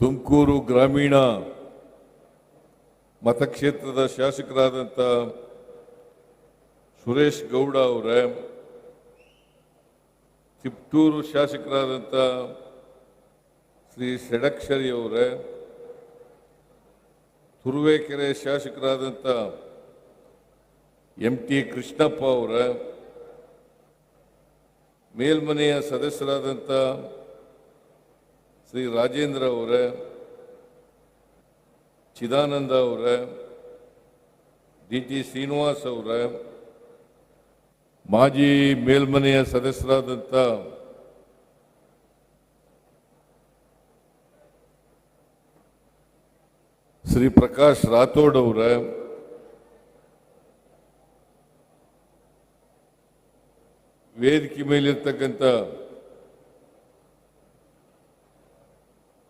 ತುಮಕೂರು ಗ್ರಾಮೀಣ ಮತಕ್ಷೇತ್ರದ ಶಾಸಕರಾದಂಥ ಸುರೇಶ್ ಗೌಡ ಅವರೇ ತಿಪ್ಟೂರು ಶಾಸಕರಾದಂಥ ಶ್ರೀ ಷಡಕ್ಷರಿ ಅವರೇ, ತುರುವೇಕೆರೆ ಶಾಸಕರಾದಂಥ ಎಂ ಟಿ ಕೃಷ್ಣಪ್ಪ ಅವರ, ಮೇಲ್ಮನೆಯ ಸದಸ್ಯರಾದಂಥ ಶ್ರೀ ರಾಜೇಂದ್ರ ಅವರೇ, ಚಿದಾನಂದ ಅವರೇ, ಡಿ ಟಿ ಶ್ರೀನಿವಾಸ್ ಅವರೇ, ಮಾಜಿ ಮೇಲ್ಮನೆಯ ಸದಸ್ಯರಾದಂಥ ಶ್ರೀ ಪ್ರಕಾಶ್ ರಾಥೋಡ್ ಅವರೇ, ವೇದಿಕೆ ಮೇಲಿರ್ತಕ್ಕಂಥ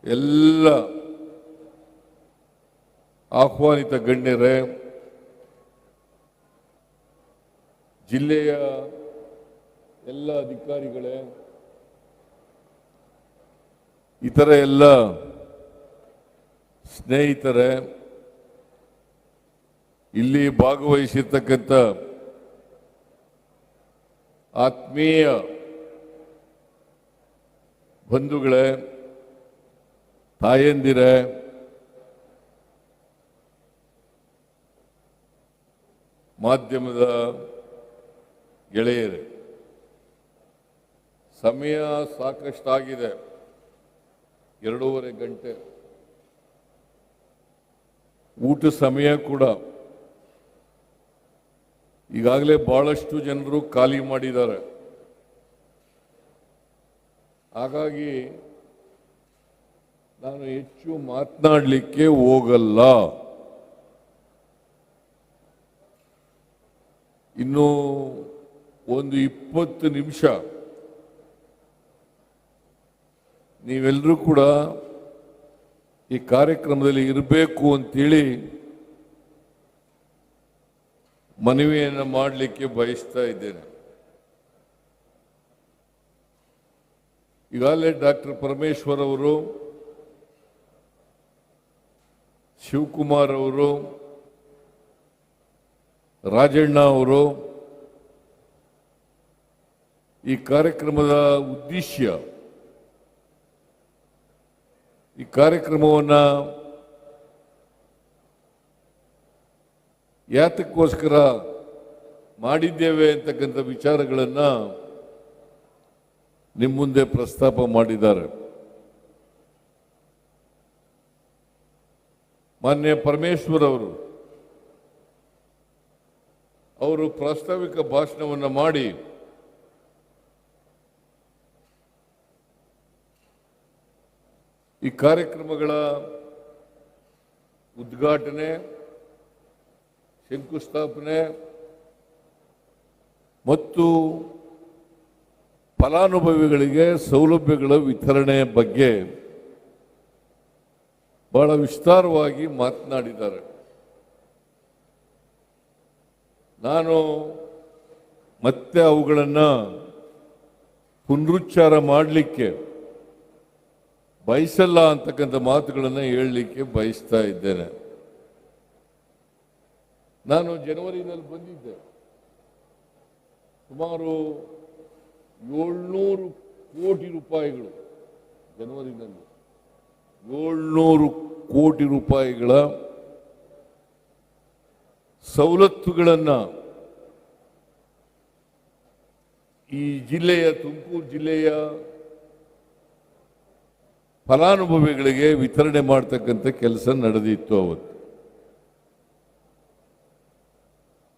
ಎಲ್ಲ ಆಹ್ವಾನಿತ ಗಣ್ಯರೇ ಜಿಲ್ಲೆಯ ಎಲ್ಲ ಅಧಿಕಾರಿಗಳೇ ಇತರ ಎಲ್ಲ ಸ್ನೇಹಿತರೇ ಇಲ್ಲಿ ಭಾಗವಹಿಸಿರ್ತಕ್ಕಂಥ ಆತ್ಮೀಯ ಬಂಧುಗಳೇ ತಾಯಂದಿರೇ, ಮಾಧ್ಯಮದ ಗೆಳೆಯರೇ, ಸಮಯ ಸಾಕಷ್ಟಾಗಿದೆ. ಎರಡೂವರೆ ಗಂಟೆ. ಊಟ ಸಮಯ ಕೂಡ. ಈಗಾಗಲೇ ಬಹಳಷ್ಟು ಜನರು ಖಾಲಿ ಮಾಡಿದ್ದಾರೆ. ಹಾಗಾಗಿ ನಾನು ಹೆಚ್ಚು ಮಾತನಾಡಲಿಕ್ಕೆ ಹೋಗಲ್ಲ. ಇನ್ನು ಒಂದು ಇಪ್ಪತ್ತು ನಿಮಿಷ. ನೀವೆಲ್ಲರೂ ಕೂಡ ಈ ಕಾರ್ಯಕ್ರಮದಲ್ಲಿ ಇರಬೇಕು ಅಂತೇಳಿ ಮನವಿಯನ್ನು ಮಾಡಲಿಕ್ಕೆ ಬಯಸ್ತಾ ಇದ್ದೇನೆ. ಈಗಾಗಲೇ ಡಾಕ್ಟರ್ ಪರಮೇಶ್ವರ್ ಅವರು ಶಿವಕುಮಾರ್ ಅವರು, ರಾಜಣ್ಣ ಅವರು, ಈ ಕಾರ್ಯಕ್ರಮದ ಉದ್ದೇಶ ಈ ಕಾರ್ಯಕ್ರಮವನ್ನು ಯಾತಕ್ಕೋಸ್ಕರ ಮಾಡಿದ್ದೇವೆ ಅಂತಕ್ಕಂಥ ವಿಚಾರಗಳನ್ನು ನಿಮ್ಮ ಮುಂದೆ ಪ್ರಸ್ತಾಪ ಮಾಡಿದ್ದಾರೆ. ಮಾನ್ಯ ಪರಮೇಶ್ವರ್ ಅವರು ಅವರು ಪ್ರಾಸ್ತಾವಿಕ ಭಾಷಣವನ್ನು ಮಾಡಿ, ಈ ಕಾರ್ಯಕ್ರಮಗಳ ಉದ್ಘಾಟನೆ, ಶಂಕುಸ್ಥಾಪನೆ ಮತ್ತು ಫಲಾನುಭವಿಗಳಿಗೆ ಸೌಲಭ್ಯಗಳ ವಿತರಣೆ ಬಗ್ಗೆ ಬಹಳ ವಿಸ್ತಾರವಾಗಿ ಮಾತನಾಡಿದ್ದಾರೆ. ನಾನು ಮತ್ತೆ ಅವುಗಳನ್ನು ಪುನರುಚ್ಚಾರ ಮಾಡಲಿಕ್ಕೆ ಬಯಸಲ್ಲ ಅಂತಕ್ಕಂಥ ಮಾತುಗಳನ್ನು ಹೇಳಲಿಕ್ಕೆ ಬಯಸ್ತಾ ಇದ್ದೇನೆ. ನಾನು ಜನವರಿನಲ್ಲಿ ಬಂದಿದ್ದೆ. ಸುಮಾರು ಏಳ್ನೂರು ಕೋಟಿ ರೂಪಾಯಿಗಳು ಜನವರಿನಲ್ಲಿ. ಏಳ್ನೂರು ಕೋಟಿ ರೂಪಾಯಿಗಳ ಸವಲತ್ತುಗಳನ್ನು ಈ ಜಿಲ್ಲೆಯ, ತುಮಕೂರು ಜಿಲ್ಲೆಯ ಫಲಾನುಭವಿಗಳಿಗೆ ವಿತರಣೆ ಮಾಡ್ತಕ್ಕಂಥ ಕೆಲಸ ನಡೆದಿತ್ತು ಅವತ್ತು.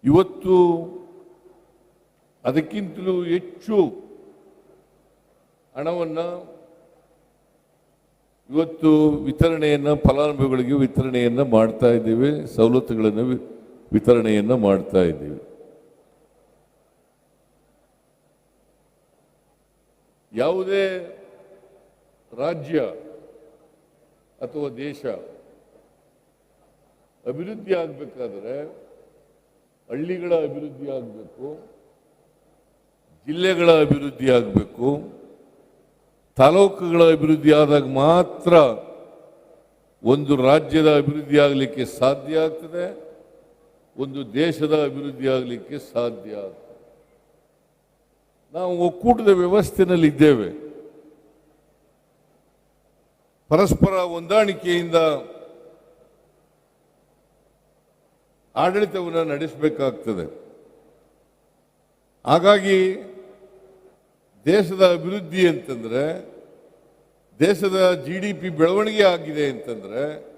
ಇವತ್ತು ಅದಕ್ಕಿಂತಲೂ ಹೆಚ್ಚು ಹಣವನ್ನು ಇವತ್ತು ವಿತರಣೆಯನ್ನು, ಫಲಾನುಭವಿಗಳಿಗೆ ವಿತರಣೆಯನ್ನು ಮಾಡ್ತಾ ಇದ್ದೀವಿ, ಸವಲತ್ತುಗಳನ್ನು ವಿತರಣೆಯನ್ನು ಮಾಡ್ತಾ ಇದ್ದೀವಿ. ಯಾವುದೇ ರಾಜ್ಯ ಅಥವಾ ದೇಶ ಅಭಿವೃದ್ಧಿ ಆಗಬೇಕಾದ್ರೆ ಹಳ್ಳಿಗಳ ಅಭಿವೃದ್ಧಿ ಆಗಬೇಕು, ಜಿಲ್ಲೆಗಳ ಅಭಿವೃದ್ಧಿ ಆಗಬೇಕು ತಾಲೂಕುಗಳ ಅಭಿವೃದ್ಧಿ ಆದಾಗ ಮಾತ್ರ ಒಂದು ರಾಜ್ಯದ ಅಭಿವೃದ್ಧಿ ಆಗಲಿಕ್ಕೆ ಸಾಧ್ಯ ಆಗ್ತದೆ, ಒಂದು ದೇಶದ ಅಭಿವೃದ್ಧಿ ಆಗಲಿಕ್ಕೆ ಸಾಧ್ಯ ಆಗ್ತದೆ. ನಾವು ಒಕ್ಕೂಟದ ವ್ಯವಸ್ಥೆನಲ್ಲಿ ಇದ್ದೇವೆ ಪರಸ್ಪರ ಹೊಂದಾಣಿಕೆಯಿಂದ ಆಡಳಿತವನ್ನು ನಡೆಸಬೇಕಾಗ್ತದೆ. ಹಾಗಾಗಿ ದೇಶದ ಅಭಿವೃದ್ಧಿ ಅಂತಂದರೆ, ದೇಶದ ಜಿ ಡಿ ಪಿ ಬೆಳವಣಿಗೆ ಆಗಿದೆ ಅಂತಂದರೆ,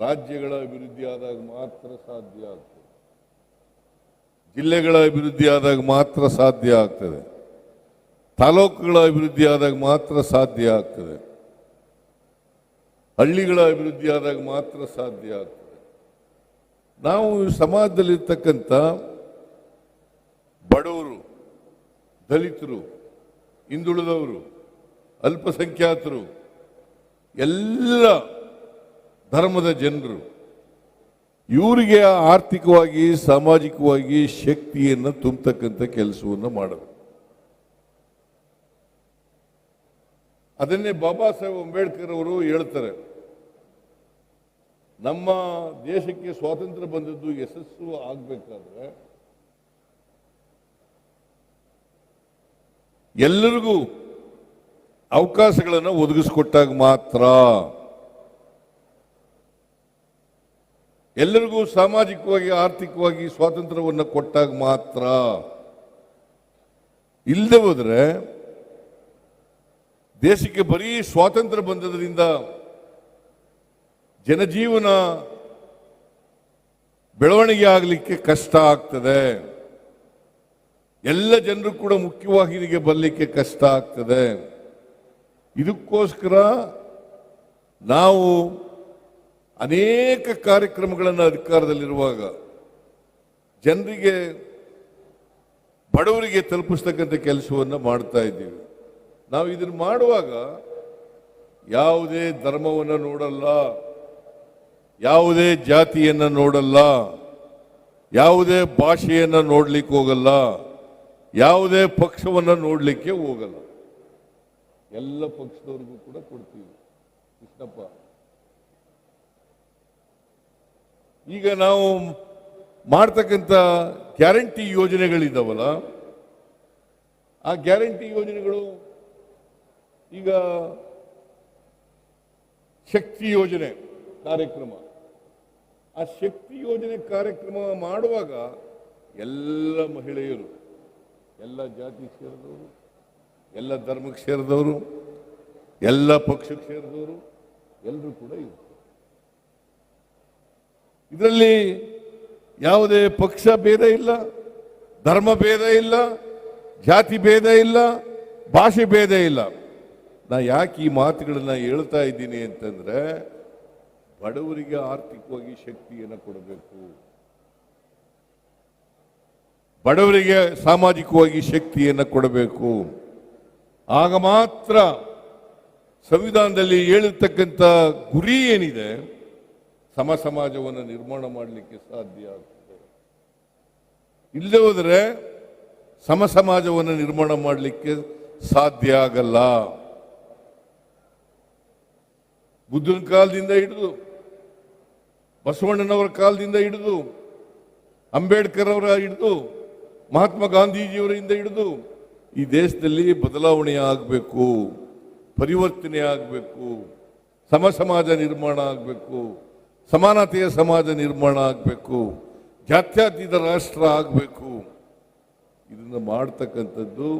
ರಾಜ್ಯಗಳ ಅಭಿವೃದ್ಧಿ ಆದಾಗ ಮಾತ್ರ ಸಾಧ್ಯ ಆಗ್ತದೆ. ಜಿಲ್ಲೆಗಳ ಅಭಿವೃದ್ಧಿ ಆದಾಗ ಮಾತ್ರ ಸಾಧ್ಯ ಆಗ್ತದೆ. ತಾಲೂಕುಗಳ ಅಭಿವೃದ್ಧಿ ಆದಾಗ ಮಾತ್ರ ಸಾಧ್ಯ ಆಗ್ತದೆ. ಹಳ್ಳಿಗಳ ಅಭಿವೃದ್ಧಿ ಆದಾಗ ಮಾತ್ರ ಸಾಧ್ಯ ಆಗ್ತದೆ. ನಾವು ಸಮಾಜದಲ್ಲಿರ್ತಕ್ಕಂಥ ಬಡವರು, ದಲಿತರು ಹಿಂದುಳಿದವರು, ಅಲ್ಪಸಂಖ್ಯಾತರು, ಎಲ್ಲ ಧರ್ಮದ ಜನರು, ಇವರಿಗೆ ಆರ್ಥಿಕವಾಗಿ, ಸಾಮಾಜಿಕವಾಗಿ ಶಕ್ತಿಯನ್ನು ತುಂಬತಕ್ಕಂಥ ಕೆಲಸವನ್ನು ಮಾಡಬೇಕು ಅದನ್ನೇ ಬಾಬಾ ಸಾಹೇಬ್ ಅಂಬೇಡ್ಕರ್ ಅವರು ಹೇಳ್ತಾರೆ. ನಮ್ಮ ದೇಶಕ್ಕೆ ಸ್ವಾತಂತ್ರ್ಯ ಬಂದದ್ದು ಯಶಸ್ಸು ಆಗಬೇಕಾದ್ರೆ ಎಲ್ಲರಿಗೂ ಅವಕಾಶಗಳನ್ನು ಒದಗಿಸಿಕೊಟ್ಟಾಗ ಮಾತ್ರ. ಎಲ್ಲರಿಗೂ ಸಾಮಾಜಿಕವಾಗಿ, ಆರ್ಥಿಕವಾಗಿ ಸ್ವಾತಂತ್ರ್ಯವನ್ನು ಕೊಟ್ಟಾಗ ಮಾತ್ರ. ಇಲ್ಲದೆ ಹೋದರೆ ದೇಶಕ್ಕೆ ಬರೀ ಸ್ವಾತಂತ್ರ್ಯ ಬಂದದರಿಂದ ಜನಜೀವನ ಬೆಳವಣಿಗೆ ಆಗಲಿಕ್ಕೆ ಕಷ್ಟ ಆಗ್ತದೆ. ಎಲ್ಲ ಜನರು ಕೂಡ ಮುಖ್ಯವಾಹಿನಿಗೆ ಬರಲಿಕ್ಕೆ ಕಷ್ಟ ಆಗ್ತದೆ. ಇದಕ್ಕೋಸ್ಕರ ನಾವು ಅನೇಕ ಕಾರ್ಯಕ್ರಮಗಳನ್ನು ಅಧಿಕಾರದಲ್ಲಿರುವಾಗ ಜನರಿಗೆ, ಬಡವರಿಗೆ ತಲುಪಿಸ್ತಕ್ಕಂಥ ಕೆಲಸವನ್ನು ಮಾಡ್ತಾ ಇದ್ದೀವಿ. ನಾವು ಇದನ್ನು ಮಾಡುವಾಗ ಯಾವುದೇ ಧರ್ಮವನ್ನು ನೋಡಲ್ಲ, ಯಾವುದೇ ಜಾತಿಯನ್ನು ನೋಡಲ್ಲ, ಯಾವುದೇ ಭಾಷೆಯನ್ನು ನೋಡಲಿಕ್ಕೆ ಹೋಗಲ್ಲ. ಯಾವುದೇ ಪಕ್ಷವನ್ನು ನೋಡಲಿಕ್ಕೆ ಹೋಗಲ್ಲ. ಎಲ್ಲ ಪಕ್ಷದವ್ರಿಗೂ ಕೂಡ ಕೊಡ್ತೀವಿ. ಕೃಷ್ಣಪ್ಪ. ಈಗ ನಾವು ಮಾಡ್ತಕ್ಕಂಥ ಗ್ಯಾರಂಟಿ ಯೋಜನೆಗಳಿದ್ದಾವಲ್ಲ ಆ ಗ್ಯಾರಂಟಿ ಯೋಜನೆಗಳು ಈಗ ಶಕ್ತಿ ಯೋಜನೆ ಕಾರ್ಯಕ್ರಮ. ಆ ಶಕ್ತಿ ಯೋಜನೆ ಕಾರ್ಯಕ್ರಮ ಮಾಡುವಾಗ ಎಲ್ಲ ಮಹಿಳೆಯರು ಎಲ್ಲ ಜಾತಿ ಸೇರಿದವರು, ಎಲ್ಲ ಧರ್ಮಕ್ಕೆ ಸೇರಿದವರು, ಎಲ್ಲ ಪಕ್ಷಕ್ಕೆ ಸೇರಿದವರು, ಎಲ್ಲರೂ ಕೂಡ ಇರ್ತಾರೆ. ಇದರಲ್ಲಿ ಯಾವುದೇ ಪಕ್ಷ ಭೇದ ಇಲ್ಲ, ಧರ್ಮ ಭೇದ ಇಲ್ಲ, ಜಾತಿ ಭೇದ ಇಲ್ಲ, ಭಾಷೆ ಭೇದ ಇಲ್ಲ. ನಾ ಯಾಕೆ ಈ ಮಾತುಗಳನ್ನ ಹೇಳ್ತಾ ಇದ್ದೀನಿ ಅಂತಂದ್ರೆ, ಬಡವರಿಗೆ ಆರ್ಥಿಕವಾಗಿ ಶಕ್ತಿಯನ್ನು ಕೊಡಬೇಕು. ಬಡವರಿಗೆ ಸಾಮಾಜಿಕವಾಗಿ ಶಕ್ತಿಯನ್ನು ಕೊಡಬೇಕು. ಆಗ ಮಾತ್ರ ಸಂವಿಧಾನದಲ್ಲಿ ಹೇಳಿರ್ತಕ್ಕಂಥ ಗುರಿ ಏನಿದೆ ಸಮ ಸಮಾಜವನ್ನು ನಿರ್ಮಾಣ ಮಾಡಲಿಕ್ಕೆ ಸಾಧ್ಯ ಆಗ್ತದೆ. ಇಲ್ಲದೆ ಹೋದರೆ ಸಮ ಸಮಾಜವನ್ನು ನಿರ್ಮಾಣ ಮಾಡಲಿಕ್ಕೆ ಸಾಧ್ಯ ಆಗಲ್ಲ. ಬುದ್ಧನ ಕಾಲದಿಂದ ಹಿಡಿದು, ಬಸವಣ್ಣನವರ ಕಾಲದಿಂದ ಹಿಡಿದು, ಅಂಬೇಡ್ಕರ್ ಅವರ ಹಿಡಿದು ಮಹಾತ್ಮ ಗಾಂಧೀಜಿಯವರಿಂದ ಹಿಡಿದು ಈ ದೇಶದಲ್ಲಿ ಬದಲಾವಣೆ ಆಗಬೇಕು, ಪರಿವರ್ತನೆ ಆಗಬೇಕು ಸಮ ಸಮಾಜ ನಿರ್ಮಾಣ ಆಗಬೇಕು, ಸಮಾನತೆಯ ಸಮಾಜ ನಿರ್ಮಾಣ ಆಗಬೇಕು, ಜಾತ್ಯತೀತ ರಾಷ್ಟ್ರ ಆಗಬೇಕು. ಇದನ್ನು ಮಾಡ್ತಕ್ಕಂಥದ್ದು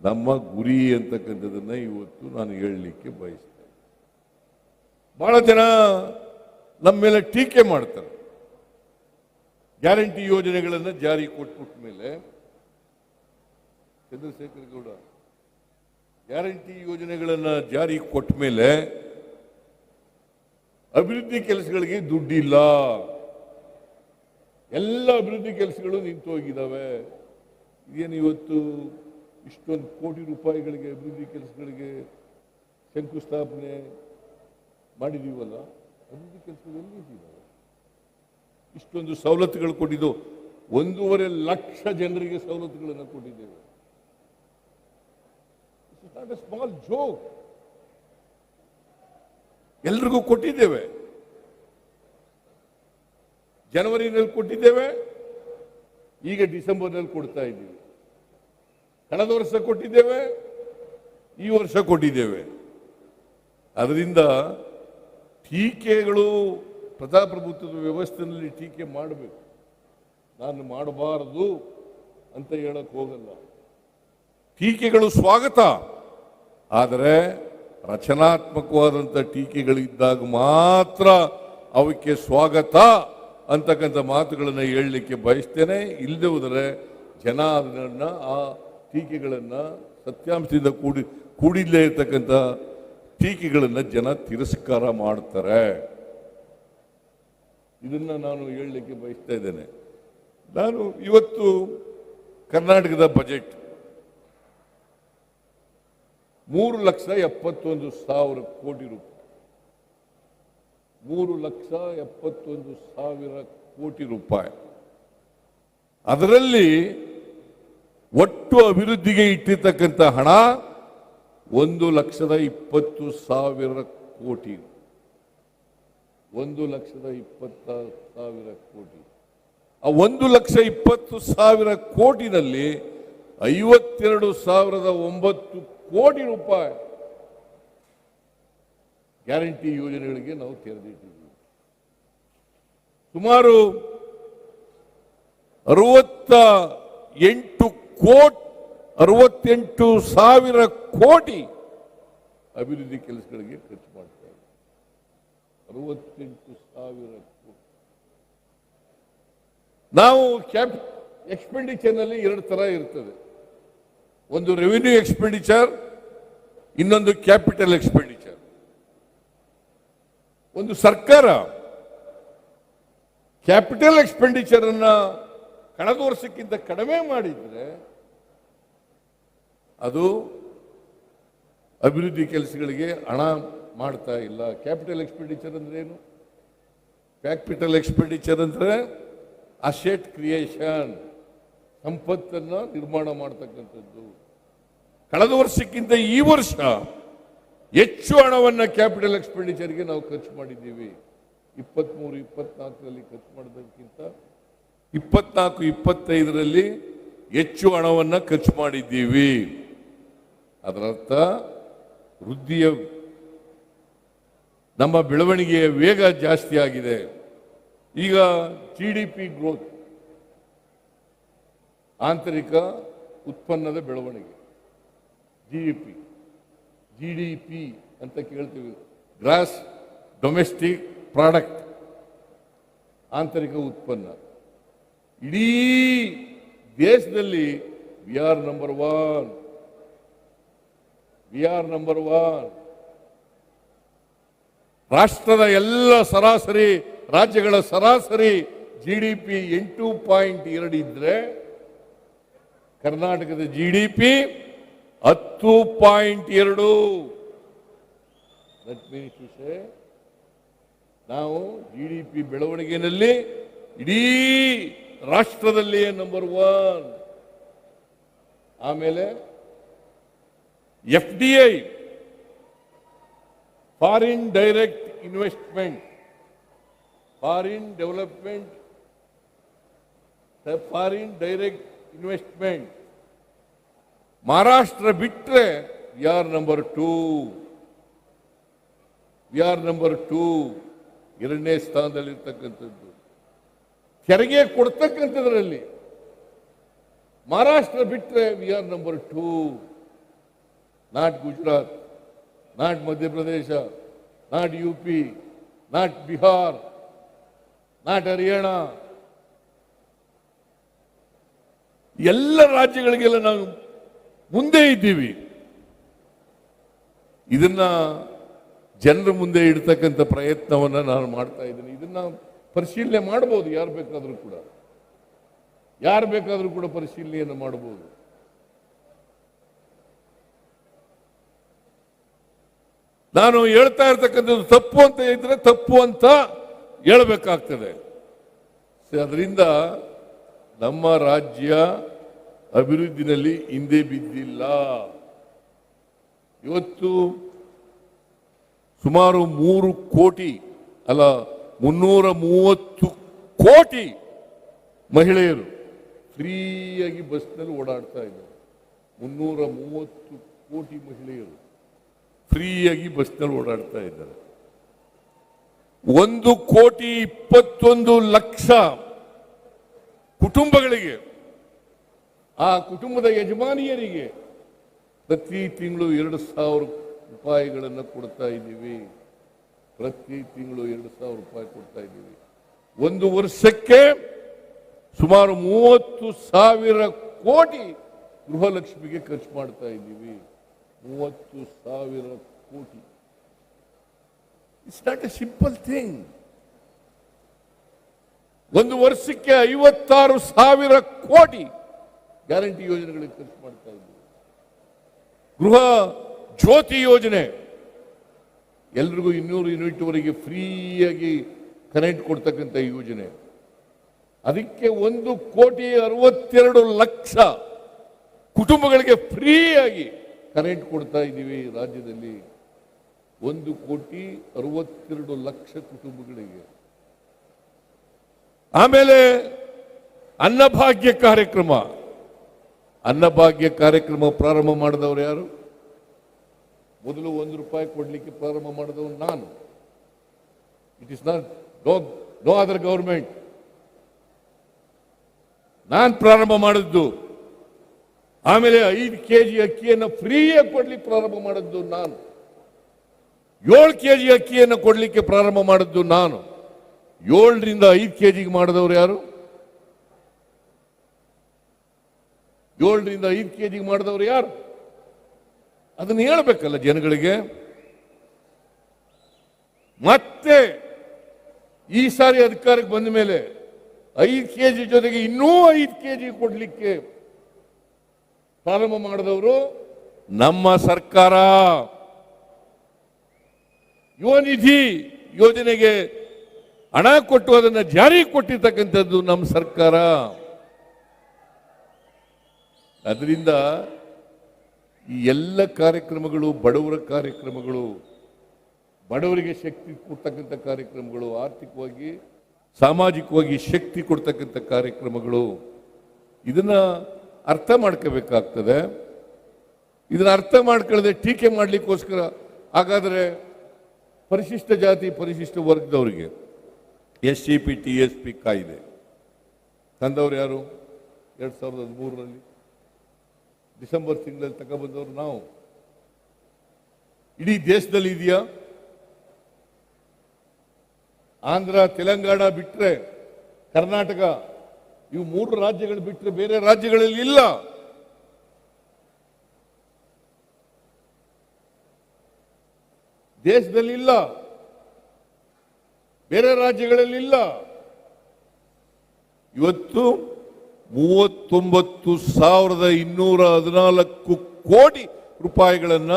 ನಮ್ಮ ಗುರಿ ಅಂತಕ್ಕಂಥದ್ದನ್ನು ಇವತ್ತು ನಾನು ಹೇಳಲಿಕ್ಕೆ ಬಯಸ್ತೇನೆ. ಭಾಳ ಜನ ನಮ್ಮ ಮೇಲೆ ಟೀಕೆ ಮಾಡ್ತಾರೆ. ಗ್ಯಾರಂಟಿ ಯೋಜನೆಗಳನ್ನು ಜಾರಿ ಕೊಟ್ಬಿಟ್ಟ ಮೇಲೆ ಚಂದ್ರಶೇಖರ್ ಗೌಡ, ಗ್ಯಾರಂಟಿ ಯೋಜನೆಗಳನ್ನು ಜಾರಿ ಕೊಟ್ಟ ಮೇಲೆ ಅಭಿವೃದ್ಧಿ ಕೆಲಸಗಳಿಗೆ ದುಡ್ಡಿಲ್ಲ. ಎಲ್ಲ ಅಭಿವೃದ್ಧಿ ಕೆಲಸಗಳು ನಿಂತು ಹೋಗಿದ್ದಾವೆ ಏನು ಇವತ್ತು ಇಷ್ಟೊಂದು ಕೋಟಿ ರೂಪಾಯಿಗಳಿಗೆ ಅಭಿವೃದ್ಧಿ ಕೆಲಸಗಳಿಗೆ ಶಂಕುಸ್ಥಾಪನೆ ಮಾಡಿದೀವಲ್ಲ? ಅಭಿವೃದ್ಧಿ ಕೆಲಸಗಳು ಎಲ್ಲಿ ಇಷ್ಟೊಂದು ಸವಲತ್ತುಗಳು ಕೊಟ್ಟಿದ್ದು. ಒಂದೂವರೆ ಲಕ್ಷ ಜನರಿಗೆ ಸವಲತ್ತುಗಳನ್ನು ಕೊಟ್ಟಿದ್ದೇವೆ. ಸ್ಮಾಲ್ ಜೋಕ್ ಎಲ್ರಿಗೂ ಕೊಟ್ಟಿದ್ದೇವೆ. ಜನವರಿನಲ್ಲಿ ಕೊಟ್ಟಿದ್ದೇವೆ. ಈಗ ಡಿಸೆಂಬರ್ನಲ್ಲಿ ಕೊಡ್ತಾ ಇದ್ದೀವಿ. ಕಳೆದ ವರ್ಷ ಕೊಟ್ಟಿದ್ದೇವೆ. ಈ ವರ್ಷ ಕೊಟ್ಟಿದ್ದೇವೆ. ಅದರಿಂದ ಟೀಕೆಗಳು ಪ್ರಜಾಪ್ರಭುತ್ವದ ವ್ಯವಸ್ಥೆಯಲ್ಲಿ ಟೀಕೆ ಮಾಡಬೇಕು. ನಾನು ಮಾಡಬಾರದು ಅಂತ ಹೇಳಕ್ ಹೋಗಲ್ಲ. ಟೀಕೆಗಳು ಸ್ವಾಗತ. ಆದರೆ ರಚನಾತ್ಮಕವಾದಂಥ ಟೀಕೆಗಳಿದ್ದಾಗ ಮಾತ್ರ ಅವಕ್ಕೆ ಸ್ವಾಗತ ಅಂತಕ್ಕಂಥ ಮಾತುಗಳನ್ನು ಹೇಳಲಿಕ್ಕೆ ಬಯಸ್ತೇನೆ. ಇಲ್ಲದೆ ಹೋದರೆ ಜನ ಅದನ್ನು ಆ ಟೀಕೆಗಳನ್ನು ಸತ್ಯಾಂಶದಿಂದ ಕೂಡಿ, ಕೂಡಿಲ್ಲೇ ಇರ್ತಕ್ಕಂಥ ಟೀಕೆಗಳನ್ನು ಜನ ತಿರಸ್ಕಾರ ಮಾಡ್ತಾರೆ. ಇದನ್ನ ನಾನು ಹೇಳಲಿಕ್ಕೆ ಬಯಸ್ತಾ ಇದ್ದೇನೆ. ನಾನು ಇವತ್ತು ಕರ್ನಾಟಕದ ಬಜೆಟ್ ಮೂರು ಲಕ್ಷ ಎಪ್ಪತ್ತೊಂದು ಸಾವಿರ ಕೋಟಿ ರೂಪಾಯಿ. ಮೂರು ಲಕ್ಷ ಎಪ್ಪತ್ತೊಂದು ಸಾವಿರ ಕೋಟಿ ರೂಪಾಯಿ. ಅದರಲ್ಲಿ ಒಟ್ಟು ಅಭಿವೃದ್ಧಿಗೆ ಇಟ್ಟಿರ್ತಕ್ಕಂಥ ಹಣ ಒಂದು ಲಕ್ಷದ ಇಪ್ಪತ್ತು ಸಾವಿರ ಕೋಟಿ. ಒಂದು ಲಕ್ಷದ ಇಪ್ಪತ್ತ ಸಾವಿರ ಕೋಟಿ. ಆ ಒಂದು ಲಕ್ಷ ಇಪ್ಪತ್ತು ಸಾವಿರ ಕೋಟಿನಲ್ಲಿ ಐವತ್ತೆರಡು ಸಾವಿರದ ಒಂಬತ್ತು ಕೋಟಿ ರೂಪಾಯಿ ಗ್ಯಾರಂಟಿ ಯೋಜನೆಗಳಿಗೆ ನಾವು ತೆರೆದಿಟ್ಟಿದ್ದೀವಿ. ಸುಮಾರು ಅರವತ್ತ ಎಂಟು ಕೋಟಿ, ಅರವತ್ತೆಂಟು ಸಾವಿರ ಕೋಟಿ ಅಭಿವೃದ್ಧಿ ಕೆಲಸಗಳಿಗೆ ಖರ್ಚು ಮಾಡ್ತಾ ಇದ್ದೀವಿ ಅರವತ್ತೆಂಟು ಸಾವಿರ ಕೋಟಿ ನಾವು ಕ್ಯಾಪ್ ಎಕ್ಸ್ಪೆಂಡಿಚರ್ನಲ್ಲಿ ಎರಡು ತರ ಇರ್ತದೆ. ಒಂದು ರೆವಿನ್ಯೂ ಎಕ್ಸ್ಪೆಂಡಿಚರ್ ಇನ್ನೊಂದು ಕ್ಯಾಪಿಟಲ್ ಎಕ್ಸ್ಪೆಂಡಿಚರ್ ಒಂದು ಸರ್ಕಾರ ಕ್ಯಾಪಿಟಲ್ ಎಕ್ಸ್ಪೆಂಡಿಚರ್ ಅನ್ನ ಕಳೆದ ವರ್ಷಕ್ಕಿಂತ ಕಡಿಮೆ ಮಾಡಿದ್ರೆ ಅದು ಅಭಿವೃದ್ಧಿ ಕೆಲಸಗಳಿಗೆ ಹಣ ಮಾಡ್ತಾ ಇಲ್ಲ. ಕ್ಯಾಪಿಟಲ್ ಎಕ್ಸ್ಪೆಂಡಿಚರ್ ಅಂದ್ರೆ ಏನು? ಕ್ಯಾಪಿಟಲ್ ಎಕ್ಸ್ಪೆಂಡಿಚರ್ ಅಂದ್ರೆ ಅಸೆಟ್ ಕ್ರಿಯೇಷನ್ ಸಂಪತ್ತನ್ನ ನಿರ್ಮಾಣ ಮಾಡ್ತಕ್ಕಂಥದ್ದು. ಕಳೆದ ವರ್ಷಕ್ಕಿಂತ ಈ ವರ್ಷ ಹೆಚ್ಚು ಹಣವನ್ನು ಕ್ಯಾಪಿಟಲ್ ಎಕ್ಸ್ಪೆಂಡಿಚರ್ಗೆ ನಾವು ಖರ್ಚು ಮಾಡಿದ್ದೀವಿ. ಇಪ್ಪತ್ತ್ಮೂರು ಇಪ್ಪತ್ನಾಲ್ಕರಲ್ಲಿ ಖರ್ಚು ಮಾಡೋದಕ್ಕಿಂತ ಇಪ್ಪತ್ನಾಲ್ಕು, ಇಪ್ಪತ್ತೈದರಲ್ಲಿ ಹೆಚ್ಚು ಹಣವನ್ನು ಖರ್ಚು ಮಾಡಿದ್ದೀವಿ. ಅದರರ್ಥ ವೃದ್ಧಿಯ ನಮ್ಮ ಬೆಳವಣಿಗೆಯ ವೇಗ ಜಾಸ್ತಿ ಆಗಿದೆ. ಈಗ ಜಿ ಡಿ ಪಿ ಗ್ರೋತ್ ಆಂತರಿಕ ಉತ್ಪನ್ನದ ಬೆಳವಣಿಗೆ G D P G D P ಅಂತ ಕೇಳ್ತೀವಿ. ಗ್ರಾಸ್ ಡೊಮೆಸ್ಟಿಕ್ ಪ್ರಾಡಕ್ಟ್ ಆಂತರಿಕ ಉತ್ಪನ್ನ. ಇಡೀ ದೇಶದಲ್ಲಿ we are number one we are number one ರಾಷ್ಟ್ರದ ಎಲ್ಲ ಸರಾಸರಿ ರಾಜ್ಯಗಳ ಸರಾಸರಿ ಜಿ ಡಿ ಪಿ ಎಂಟು ಪಾಯಿಂಟ್ ಎರಡು ಇದ್ರೆ ಕರ್ನಾಟಕದ ಜಿ ಡಿ ಪಿ ಹತ್ತು ಪಾಯಿಂಟ್ ಎರಡು. ದಟ್ ಮೀನ್ಸ್ ನಾವು ಜಿ ಡಿ ಪಿ ಬೆಳವಣಿಗೆಯಲ್ಲಿ ಇಡೀ ರಾಷ್ಟ್ರದಲ್ಲಿಯೇ ನಂಬರ್ ಒನ್ ಆಮೇಲೆ F D I foreign direct investment foreign development foreign direct investment Maharashtra ಬಿಟ್ಟರೆ we are number two we are number two ಎರಡನೇ ಸ್ಥಾನದಲ್ಲಿರ್ತಕ್ಕಂಥದ್ದು. ತೆರಿಗೆ ಕೊಡ್ತಕ್ಕಂಥದ್ರಲ್ಲಿ. ಮಹಾರಾಷ್ಟ್ರ ಬಿಟ್ಟರೆ we are number two not Gujarat not Madhya Pradesh, not U P not Bihar, not Haryana. ಎಲ್ಲ ರಾಜ್ಯಗಳಿಗೆಲ್ಲ ನಾವು ಮುಂದೆ ಇದ್ದೀವಿ. ಇದನ್ನ ಜನರ ಮುಂದೆ ಇಡ್ತಕ್ಕಂಥ ಪ್ರಯತ್ನವನ್ನ ನಾನು ಮಾಡ್ತಾ ಇದ್ದೀನಿ. ಇದನ್ನ ಪರಿಶೀಲನೆ ಮಾಡಬಹುದು ಯಾರು ಬೇಕಾದರೂ ಕೂಡ. ಯಾರು ಬೇಕಾದರೂ ಕೂಡ ಪರಿಶೀಲನೆಯನ್ನು ಮಾಡಬಹುದು ನಾನು ಹೇಳ್ತಾ ಇರ್ತಕ್ಕಂಥದ್ದು ತಪ್ಪು ಅಂತ ಇದ್ರೆ ತಪ್ಪು ಅಂತ ಹೇಳ್ಬೇಕಾಗ್ತದೆ. ಅದರಿಂದ ನಮ್ಮ ರಾಜ್ಯ ಅಭಿವೃದ್ಧಿನಲ್ಲಿ ಹಿಂದೆ ಬಿದ್ದಿಲ್ಲ. ಇವತ್ತು ಸುಮಾರು ಮೂರು ಕೋಟಿ ಅಲ್ಲ, ಮುನ್ನೂರ ಮೂವತ್ತು ಕೋಟಿ ಮಹಿಳೆಯರು ಫ್ರೀಯಾಗಿ ಬಸ್ನಲ್ಲಿ ಓಡಾಡ್ತಾ ಇದ್ದಾರೆ. ಮುನ್ನೂರ ಮೂವತ್ತು ಕೋಟಿ ಮಹಿಳೆಯರು. ಫ್ರೀಯಾಗಿ ಬಸ್ನಲ್ಲಿ ಓಡಾಡ್ತಾ ಇದ್ದಾರೆ. ಒಂದು ಕೋಟಿ ಇಪ್ಪತ್ತೊಂದು ಲಕ್ಷ ಕುಟುಂಬಗಳಿಗೆ, ಆ ಕುಟುಂಬದ ಯಜಮಾನಿಯರಿಗೆ ಪ್ರತಿ ತಿಂಗಳು ಎರಡು ಸಾವಿರ ರೂಪಾಯಿಗಳನ್ನು ಕೊಡ್ತಾ ಇದ್ದೀವಿ. ಪ್ರತಿ ತಿಂಗಳು ಎರಡು ಸಾವಿರ ರೂಪಾಯಿ ಕೊಡ್ತಾ ಇದ್ದೀವಿ. ಒಂದು ವರ್ಷಕ್ಕೆ ಸುಮಾರು ಮೂವತ್ತು ಸಾವಿರ ಕೋಟಿ ಗೃಹಲಕ್ಷ್ಮಿಗೆ ಖರ್ಚು ಮಾಡ್ತಾ ಇದ್ದೀವಿ. ಮೂವತ್ತು ಸಾವಿರ crore. It's not a simple thing ಒಂದು ವರ್ಷಕ್ಕೆ ಐವತ್ತಾರು ಸಾವಿರ ಕೋಟಿ ಗ್ಯಾರಂಟಿ ಯೋಜನೆಗಳಿಗೆ ಖರ್ಚು ಮಾಡ್ತಾ ಇದ್ದೀವಿ ಗೃಹ ಜ್ಯೋತಿ ಯೋಜನೆ. ಎಲ್ರಿಗೂ ಇನ್ನೂರು ಯೂನಿಟ್ ವರೆಗೆ ಫ್ರೀಯಾಗಿ ಕನೆಕ್ಟ್ ಕೊಡ್ತಕ್ಕಂಥ ಯೋಜನೆ. ಅದಕ್ಕೆ ಒಂದು ಕೋಟಿ ಅರವತ್ತೆರಡು ಲಕ್ಷ ಕುಟುಂಬಗಳಿಗೆ ಫ್ರೀಯಾಗಿ ಕರೆಂಟ್ ಕೊಡ್ತಾ ಇದ್ದೀವಿ ರಾಜ್ಯದಲ್ಲಿ ಒಂದು ಕೋಟಿ ಅರವತ್ತೆರಡು ಲಕ್ಷ ಕುಟುಂಬಗಳಿಗೆ. ಆಮೇಲೆ ಅನ್ನಭಾಗ್ಯ ಕಾರ್ಯಕ್ರಮ. ಅನ್ನಭಾಗ್ಯ ಕಾರ್ಯಕ್ರಮ ಪ್ರಾರಂಭ ಮಾಡಿದವರು ಯಾರು? ಮೊದಲು ಒಂದು ರೂಪಾಯಿ ಕೊಡ್ಲಿಕ್ಕೆ ಪ್ರಾರಂಭ ಮಾಡಿದವರು ನಾನು. It is not no no other government ನಾನು ಪ್ರಾರಂಭ ಮಾಡಿದ್ದು ಆಮೇಲೆ ಐದು ಕೆ ಜಿ ಅಕ್ಕಿಯನ್ನು ಫ್ರೀಯಾಗಿ ಕೊಡ್ಲಿಕ್ಕೆ ಪ್ರಾರಂಭ ಮಾಡಿದ್ದು ನಾನು. ಏಳು ಕೆ ಜಿ ಅಕ್ಕಿಯನ್ನು ಕೊಡಲಿಕ್ಕೆ ಪ್ರಾರಂಭ ಮಾಡಿದ್ದು ನಾನು. ಏಳರಿಂದ ಐದು ಕೆ ಜಿಗೆ ಮಾಡಿದವರು ಯಾರು? ಏಳರಿಂದ ಐದು ಕೆ ಜಿಗೆ ಮಾಡಿದವರು ಯಾರು? ಅದನ್ನು ಹೇಳಬೇಕಲ್ಲ ಜನಗಳಿಗೆ. ಮತ್ತೆ ಈ ಸಾರಿ ಅಧಿಕಾರಕ್ಕೆ ಬಂದ ಮೇಲೆ ಐದು ಕೆ ಜಿ ಜೊತೆಗೆ ಇನ್ನೂ ಐದು ಕೆ ಜಿ ಕೊಡ್ಲಿಕ್ಕೆ ಪ್ರಾರಂಭ ಮಾಡಿದವರು ನಮ್ಮ ಸರ್ಕಾರ. ಯುವ ನಿಧಿ ಯೋಜನೆಗೆ ಹಣ ಕೊಟ್ಟು ಅದನ್ನು ಜಾರಿ ಕೊಟ್ಟಿರ್ತಕ್ಕಂಥದ್ದು ನಮ್ಮ ಸರ್ಕಾರ. ಅದರಿಂದ ಈ ಎಲ್ಲ ಕಾರ್ಯಕ್ರಮಗಳು, ಬಡವರ ಕಾರ್ಯಕ್ರಮಗಳು, ಬಡವರಿಗೆ ಶಕ್ತಿ ಕೊಡ್ತಕ್ಕಂಥ ಕಾರ್ಯಕ್ರಮಗಳು, ಆರ್ಥಿಕವಾಗಿ, ಸಾಮಾಜಿಕವಾಗಿ ಶಕ್ತಿ ಕೊಡ್ತಕ್ಕಂಥ ಕಾರ್ಯಕ್ರಮಗಳು, ಇದನ್ನ ಅರ್ಥ ಮಾಡ್ಕೋಬೇಕಾಗ್ತದೆ. ಇದನ್ನ ಅರ್ಥ ಮಾಡ್ಕೊಳ್ಳದೆ ಟೀಕೆ ಮಾಡಲಿಕ್ಕೋಸ್ಕರ ಹಾಗಾದರೆ ಪರಿಶಿಷ್ಟ ಜಾತಿ, ಪರಿಶಿಷ್ಟ ವರ್ಗದವರಿಗೆ S C P T S P ಕಾಯ್ದೆ. ತಂದವರು ಯಾರು? ಎರಡು ಸಾವಿರದ ಹದಿಮೂರರಲ್ಲಿ. ಡಿಸೆಂಬರ್ ತಿಂಗಳಲ್ಲಿ ತಗೊಬಂದವರು ನಾವು. ಇಡೀ ದೇಶದಲ್ಲಿ ಇದೆಯಾ? ಆಂಧ್ರ, ತೆಲಂಗಾಣ ಬಿಟ್ಟರೆ ಕರ್ನಾಟಕ ಇವು ಮೂರು ರಾಜ್ಯಗಳು ಬಿಟ್ಟರೆ ಬೇರೆ ರಾಜ್ಯಗಳಲ್ಲಿ ಇಲ್ಲ. ದೇಶದಲ್ಲಿ ಇಲ್ಲ. ಬೇರೆ ರಾಜ್ಯಗಳಲ್ಲಿ ಇಲ್ಲ. ಇವತ್ತು ಮೂವತ್ತೊಂಬತ್ತು ಸಾವಿರದ ಇನ್ನೂರ ಹದಿನಾಲ್ಕು ಕೋಟಿ ರೂಪಾಯಿಗಳನ್ನ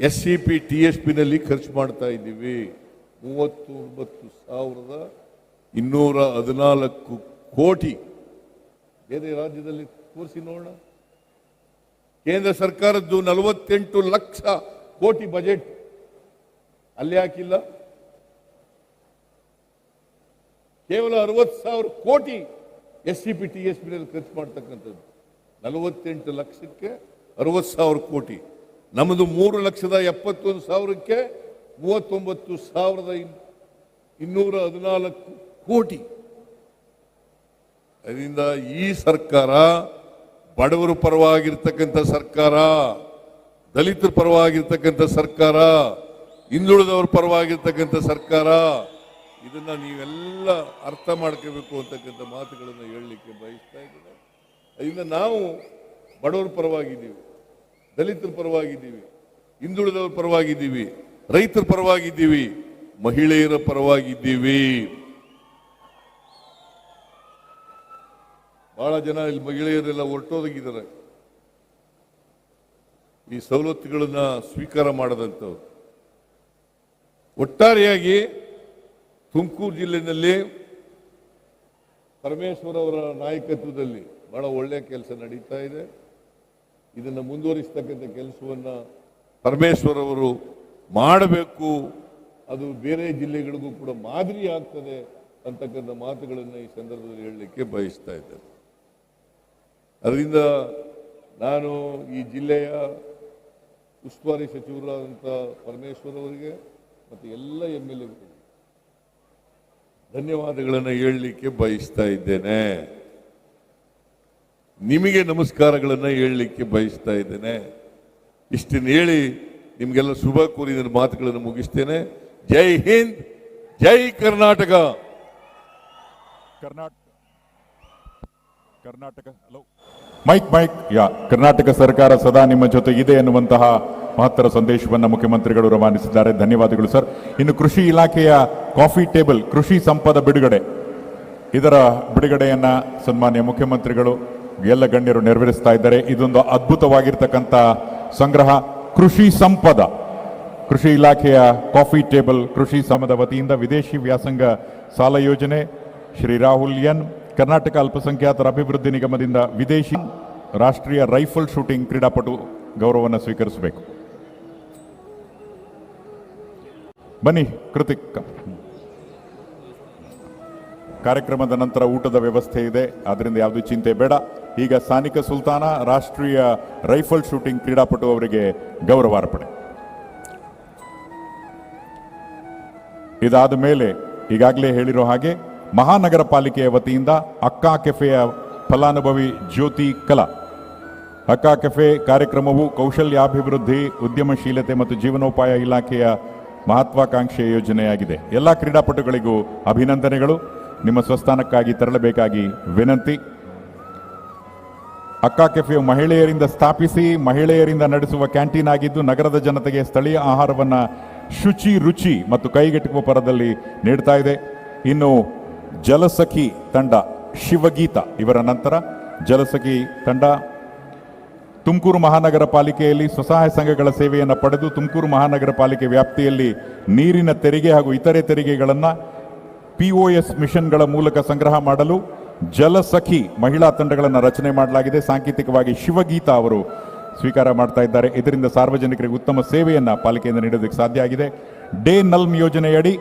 S C P T S ಪಿನಲ್ಲಿ ಖರ್ಚು ಮಾಡ್ತಾ ಇದ್ದೀವಿ. ಮೂವತ್ತೊಂಬತ್ತು ಸಾವಿರದ ಇನ್ನೂರ ಹದಿನಾಲ್ಕು ಕೋಟಿ. ಬೇರೆ ರಾಜ್ಯದಲ್ಲಿ ತೋರಿಸಿ ನೋಡೋಣ. ಕೇಂದ್ರ ಸರ್ಕಾರದ್ದು ನಲವತ್ತೆಂಟು ಲಕ್ಷ ಕೋಟಿ ಬಜೆಟ್. ಅಲ್ಲಿ ಹಾಕಿಲ್ಲ. ಕೇವಲ ಅರವತ್ತು ಸಾವಿರ crore S C P T S P ಖರ್ಚು ಮಾಡ್ತಕ್ಕಂಥದ್ದು. ನಲವತ್ತೆಂಟು ಲಕ್ಷಕ್ಕೆ ಅರವತ್ತು ಸಾವಿರ ಕೋಟಿ. ನಮ್ಮದು ಮೂರು ಲಕ್ಷದ ಎಪ್ಪತ್ತೊಂದು ಸಾವಿರಕ್ಕೆ ಮೂವತ್ತೊಂಬತ್ತು ಸಾವಿರದ ಇನ್ನೂರ ಹದಿನಾಲ್ಕು ಕೋಟಿ. ಅದರಿಂದ ಈ ಸರ್ಕಾರ ಬಡವರ ಪರವಾಗಿರ್ತಕ್ಕಂಥ ಸರ್ಕಾರ, ದಲಿತರ ಪರವಾಗಿರ್ತಕ್ಕಂಥ ಸರ್ಕಾರ, ಹಿಂದುಳಿದವ್ರ ಪರವಾಗಿರ್ತಕ್ಕಂಥ ಸರ್ಕಾರ, ಇದನ್ನ ನೀವೆಲ್ಲ ಅರ್ಥ ಮಾಡ್ಕೋಬೇಕು ಅಂತಕ್ಕಂಥ ಮಾತುಗಳನ್ನು ಹೇಳಲಿಕ್ಕೆ ಬಯಸ್ತಾ ಇದ್ದೇನೆ. ಅದರಿಂದ ನಾವು ಬಡವರ ಪರವಾಗಿದ್ದೀವಿ, ದಲಿತರ ಪರವಾಗಿದ್ದೀವಿ, ಹಿಂದುಳಿದವ್ರ ಪರವಾಗಿದ್ದೀವಿ, ರೈತರ ಪರವಾಗಿದ್ದೀವಿ, ಮಹಿಳೆಯರ ಪರವಾಗಿದ್ದೀವಿ. ಬಹಳ ಜನ ಇಲ್ಲಿ ಮಹಿಳೆಯರೆಲ್ಲ ಹೊರಟೋದಾಗಿದ್ದಾರೆ ಈ ಸವಲತ್ತುಗಳನ್ನ ಸ್ವೀಕಾರ ಮಾಡದಂಥವ್ರು. ಒಟ್ಟಾರೆಯಾಗಿ ತುಮಕೂರು ಜಿಲ್ಲೆಯಲ್ಲಿ ಪರಮೇಶ್ವರ್ ಅವರ ನಾಯಕತ್ವದಲ್ಲಿ ಬಹಳ ಒಳ್ಳೆಯ ಕೆಲಸ ನಡೀತಾ ಇದೆ. ಇದನ್ನು ಮುಂದುವರಿಸ್ತಕ್ಕಂಥ ಕೆಲಸವನ್ನು ಪರಮೇಶ್ವರ್ ಅವರು ಮಾಡಬೇಕು. ಅದು ಬೇರೆ ಜಿಲ್ಲೆಗಳಿಗೂ ಕೂಡ ಮಾದರಿ ಆಗ್ತದೆ ಅಂತಕ್ಕಂಥ ಮಾತುಗಳನ್ನು ಈ ಸಂದರ್ಭದಲ್ಲಿ ಹೇಳಲಿಕ್ಕೆ ಬಯಸ್ತಾ ಇದ್ದೇನೆ. ಅದರಿಂದ ನಾನು ಈ ಜಿಲ್ಲೆಯ ಉಸ್ತುವಾರಿ ಸಚಿವರಾದಂಥ ಪರಮೇಶ್ವರ್ ಅವರಿಗೆ ಮತ್ತು ಎಲ್ಲ ಎಂ ಎಲ್ ಎಗಳು ಧನ್ಯವಾದಗಳನ್ನು ಹೇಳಲಿಕ್ಕೆ ಬಯಸ್ತಾ ಇದ್ದೇನೆ. ನಿಮಗೆ ನಮಸ್ಕಾರಗಳನ್ನು ಹೇಳಲಿಕ್ಕೆ ಬಯಸ್ತಾ ಇದ್ದೇನೆ. ಇಷ್ಟನ್ನು ಹೇಳಿ ನಿಮಗೆಲ್ಲ ಶುಭ ಕೋರಿದ ಮಾತುಗಳನ್ನು ಮುಗಿಸ್ತೇನೆ. Jai Hind, Jai Karnataka. Karnataka. Karnataka, hello. Mike mike, yeah, Karnataka ಸರ್ಕಾರ ಸದಾ ನಿಮ್ಮ ಜೊತೆ ಇದೆ ಎನ್ನುವಂತಹ ಮಹತ್ತರ ಸಂದೇಶವನ್ನು ಮುಖ್ಯಮಂತ್ರಿಗಳು ರವಾನಿಸಿದ್ದಾರೆ. ಧನ್ಯವಾದಗಳು, ಸರ್. ಇನ್ನು ಕೃಷಿ ಇಲಾಖೆಯ ಕಾಫಿ ಟೇಬಲ್, ಕೃಷಿ ಸಂಪದ ಬಿಡುಗಡೆ. ಇದರ ಬಿಡುಗಡೆಯನ್ನು ಸನ್ಮಾನ್ಯ ಮುಖ್ಯಮಂತ್ರಿಗಳು, ಎಲ್ಲ ಗಣ್ಯರು ನೆರವೇರಿಸ್ತಾ ಇದ್ದಾರೆ. ಇದೊಂದು ಅದ್ಭುತವಾಗಿರ್ತಕ್ಕಂಥ ಸಂಗ್ರಹ. ಕೃಷಿ ಸಂಪದ. ಕೃಷಿ ಇಲಾಖೆಯ ಕಾಫಿ ಟೇಬಲ್, ಕೃಷಿ ಸಮದ ವತಿಯಿಂದ ವಿದೇಶಿ ವ್ಯಾಸಂಗ ಸಾಲ ಯೋಜನೆ, ಶ್ರೀ ರಾಹುಲ್ ಎನ್ ಕರ್ನಾಟಕ ಅಲ್ಪಸಂಖ್ಯಾತರ ಅಭಿವೃದ್ಧಿ ನಿಗಮದಿಂದ ವಿದೇಶಿ ರಾಷ್ಟ್ರೀಯ ರೈಫಲ್ ಶೂಟಿಂಗ್ ಕ್ರೀಡಾಪಟು ಗೌರವವನ್ನು ಸ್ವೀಕರಿಸಬೇಕು. ಬನ್ನಿ, ಕೃತಿಕ್. ಕಾರ್ಯಕ್ರಮದ ನಂತರ ಊಟದ ವ್ಯವಸ್ಥೆ ಇದೆ ಆದ್ದರಿಂದ ಯಾವುದೇ ಚಿಂತೆ ಬೇಡ. ಈಗ ಸ್ಥಾನಿಕ ಸುಲ್ತಾನ, ರಾಷ್ಟ್ರೀಯ ರೈಫಲ್ ಶೂಟಿಂಗ್ ಕ್ರೀಡಾಪಟು ಅವರಿಗೆ ಗೌರವಾರ್ಪಣೆ ಇದಾದ ಮೇಲೆ ಈಗಾಗಲೇ ಹೇಳಿರೋ ಹಾಗೆ ಮಹಾನಗರ ಪಾಲಿಕೆಯ ವತಿಯಿಂದ ಅಕ್ಕಾ ಕೆಫೆಯ ಫಲಾನುಭವಿ ಜ್ಯೋತಿ ಕಲಾ. ಅಕ್ಕಾ ಕೆಫೆ ಕಾರ್ಯಕ್ರಮವು ಕೌಶಲ್ಯಾಭಿವೃದ್ಧಿ, ಉದ್ಯಮಶೀಲತೆ ಮತ್ತು ಜೀವನೋಪಾಯ ಇಲಾಖೆಯ ಮಹತ್ವಾಕಾಂಕ್ಷೆಯ ಯೋಜನೆಯಾಗಿದೆ. ಎಲ್ಲ ಕ್ರೀಡಾಪಟುಗಳಿಗೂ ಅಭಿನಂದನೆಗಳು. ನಿಮ್ಮ ಸ್ವಸ್ಥಾನಕ್ಕಾಗಿ ತೆರಳಬೇಕಾಗಿ ವಿನಂತಿ. ಅಕ್ಕಾ ಕೆಫೆಯು ಮಹಿಳೆಯರಿಂದ ಸ್ಥಾಪಿಸಿ, ಮಹಿಳೆಯರಿಂದ ನಡೆಸುವ ಕ್ಯಾಂಟೀನ್ ಆಗಿದ್ದು, ನಗರದ ಜನತೆಗೆ ಸ್ಥಳೀಯ ಆಹಾರವನ್ನು ಶುಚಿ ರುಚಿ ಮತ್ತು ಕೈಗೆಟುಕುವ ಪರದಲ್ಲಿ ನೀಡ್ತಾ ಇದೆ. ಇನ್ನು ಜಲಸಖಿ ತಂಡ ಶಿವಗೀತ. ಇವರ ನಂತರ ಜಲಸಖಿ ತಂಡ ತುಮಕೂರು ಮಹಾನಗರ ಪಾಲಿಕೆಯಲ್ಲಿ ಸ್ವಸಹಾಯ ಸಂಘಗಳ ಸೇವೆಯನ್ನು ಪಡೆದು ತುಮಕೂರು ಮಹಾನಗರ ಪಾಲಿಕೆ ವ್ಯಾಪ್ತಿಯಲ್ಲಿ ನೀರಿನ ತೆರಿಗೆ ಹಾಗೂ ಇತರೆ ತೆರಿಗೆಗಳನ್ನು ಪಿ ಒ ಎಸ್ ಮಿಷನ್ಗಳ ಮೂಲಕ ಸಂಗ್ರಹ ಮಾಡಲು ಜಲಸಖಿ ಮಹಿಳಾ ತಂಡಗಳನ್ನು ರಚನೆ ಮಾಡಲಾಗಿದೆ. ಸಾಂಕೇತಿಕವಾಗಿ ಶಿವಗೀತಾ ಅವರು ಸ್ವೀಕಾರ ಮಾಡ್ತಾ ಇದ್ದಾರೆ. ಇದರಿಂದ ಸಾರ್ವಜನಿಕರಿಗೆ ಉತ್ತಮ ಸೇವೆಯನ್ನು ಪಾಲಿಕೆಯಿಂದ ನೀಡೋದಕ್ಕೆ ಸಾಧ್ಯ ಆಗಿದೆ. ಡೇ ನಲ್ಮ್ ಯೋಜನೆಯಡಿ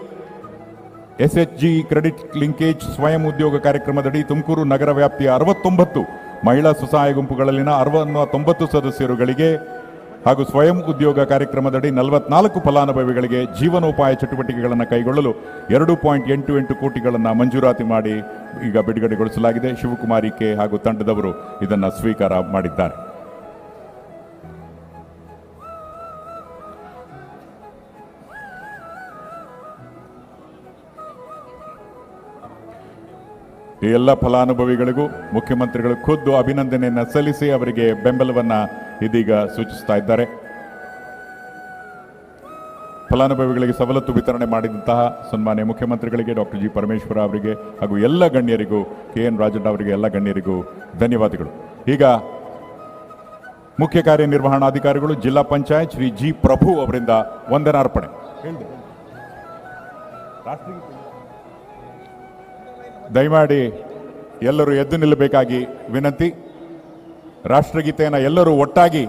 S H G credit linkage ಸ್ವಯಂ ಉದ್ಯೋಗ ಕಾರ್ಯಕ್ರಮದಡಿ ತುಮಕೂರು ನಗರ ವ್ಯಾಪ್ತಿಯ ಅರವತ್ತೊಂಬತ್ತು ಮಹಿಳಾ ಸ್ವಸಹಾಯ ಗುಂಪುಗಳಲ್ಲಿನ ಅರವತ್ತೊಂಬತ್ತು ಸದಸ್ಯರುಗಳಿಗೆ ಹಾಗೂ ಸ್ವಯಂ ಉದ್ಯೋಗ ಕಾರ್ಯಕ್ರಮದಡಿ ನಲವತ್ನಾಲ್ಕು ಫಲಾನುಭವಿಗಳಿಗೆ ಜೀವನೋಪಾಯ ಚಟುವಟಿಕೆಗಳನ್ನು ಕೈಗೊಳ್ಳಲು ಎರಡು ಪಾಯಿಂಟ್ ಎಂಟು ಎಂಟು ಕೋಟಿಗಳನ್ನು ಮಂಜೂರಾತಿ ಮಾಡಿ ಈಗ ಬಿಡುಗಡೆಗೊಳಿಸಲಾಗಿದೆ. ಶಿವಕುಮಾರಿ ಕೆ ಹಾಗೂ ತಂಡದವರು ಇದನ್ನು ಸ್ವೀಕಾರ ಮಾಡಿದ್ದಾರೆ. ಈ ಎಲ್ಲ ಫಲಾನುಭವಿಗಳಿಗೂ, ಮುಖ್ಯಮಂತ್ರಿಗಳು ಖುದ್ದು ಅಭಿನಂದನೆಯನ್ನು ಸಲ್ಲಿಸಿ ಅವರಿಗೆ ಬೆಂಬಲವನ್ನು ಇದೀಗ ಸೂಚಿಸ್ತಾ ಇದ್ದಾರೆ. ಫಲಾನುಭವಿಗಳಿಗೆ ಸವಲತ್ತು ವಿತರಣೆ ಮಾಡಿದಂತಹ ಸನ್ಮಾನ್ಯ ಮುಖ್ಯಮಂತ್ರಿಗಳಿಗೆ ಡಾಕ್ಟರ್ ಜಿ ಪರಮೇಶ್ವರ ಅವರಿಗೆ ಹಾಗೂ ಎಲ್ಲ ಗಣ್ಯರಿಗೂ, ಕೆ ಎನ್ ರಾಜಣ್ಣ ಅವರಿಗೆ ಎಲ್ಲ ಗಣ್ಯರಿಗೂ ಧನ್ಯವಾದಗಳು. ಈಗ ಮುಖ್ಯ ಕಾರ್ಯನಿರ್ವಹಣಾಧಿಕಾರಿಗಳು, ಜಿಲ್ಲಾ ಪಂಚಾಯತ್ ಶ್ರೀ ಜಿ ಪ್ರಭು ಅವರಿಂದ ವಂದನಾರ್ಪಣೆ. ದಯಮಾಡಿ ಎಲ್ಲರೂ ಎದ್ದು ನಿಲ್ಲಬೇಕಾಗಿ ವಿನಂತಿ. ರಾಷ್ಟ್ರಗೀತೆಯನ್ನು ಎಲ್ಲರೂ ಒಟ್ಟಾಗಿ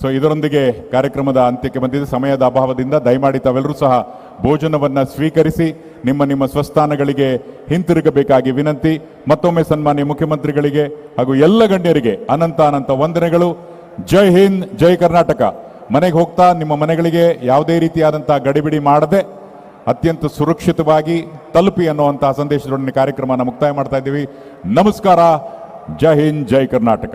ಸೊ ಇದರೊಂದಿಗೆ ಕಾರ್ಯಕ್ರಮದ ಅಂತ್ಯಕ್ಕೆ ಬಂದಿದೆ ಸಮಯದ ಅಭಾವದಿಂದ ದಯಮಾಡಿ ತಾವೆಲ್ಲರೂ ಸಹ ಭೋಜನವನ್ನು ಸ್ವೀಕರಿಸಿ ನಿಮ್ಮ ನಿಮ್ಮ ಸ್ವಸ್ಥಾನಗಳಿಗೆ ಹಿಂತಿರುಗಬೇಕಾಗಿ ವಿನಂತಿ. ಮತ್ತೊಮ್ಮೆ ಸನ್ಮಾನ್ಯ ಮುಖ್ಯಮಂತ್ರಿಗಳಿಗೆ ಹಾಗೂ ಎಲ್ಲ ಗಣ್ಯರಿಗೆ ಅನಂತ ಅನಂತ ವಂದನೆಗಳು. ಜೈ ಹಿಂದ್, ಜೈ ಕರ್ನಾಟಕ. ಮನೆಗೆ ಹೋಗ್ತಾ ನಿಮ್ಮ ಮನೆಗಳಿಗೆ ಯಾವುದೇ ರೀತಿಯಾದಂಥ ಗಡಿಬಿಡಿ ಮಾಡದೆ ಅತ್ಯಂತ ಸುರಕ್ಷಿತವಾಗಿ ತಲುಪಿ ಅನ್ನುವಂತಹ ಸಂದೇಶದೊಡನೆ ಕಾರ್ಯಕ್ರಮನ ಮುಕ್ತಾಯ ಮಾಡ್ತಾ ಇದ್ದೀವಿ. ನಮಸ್ಕಾರ. ಜೈ ಹಿಂದ್, ಜೈ ಕರ್ನಾಟಕ.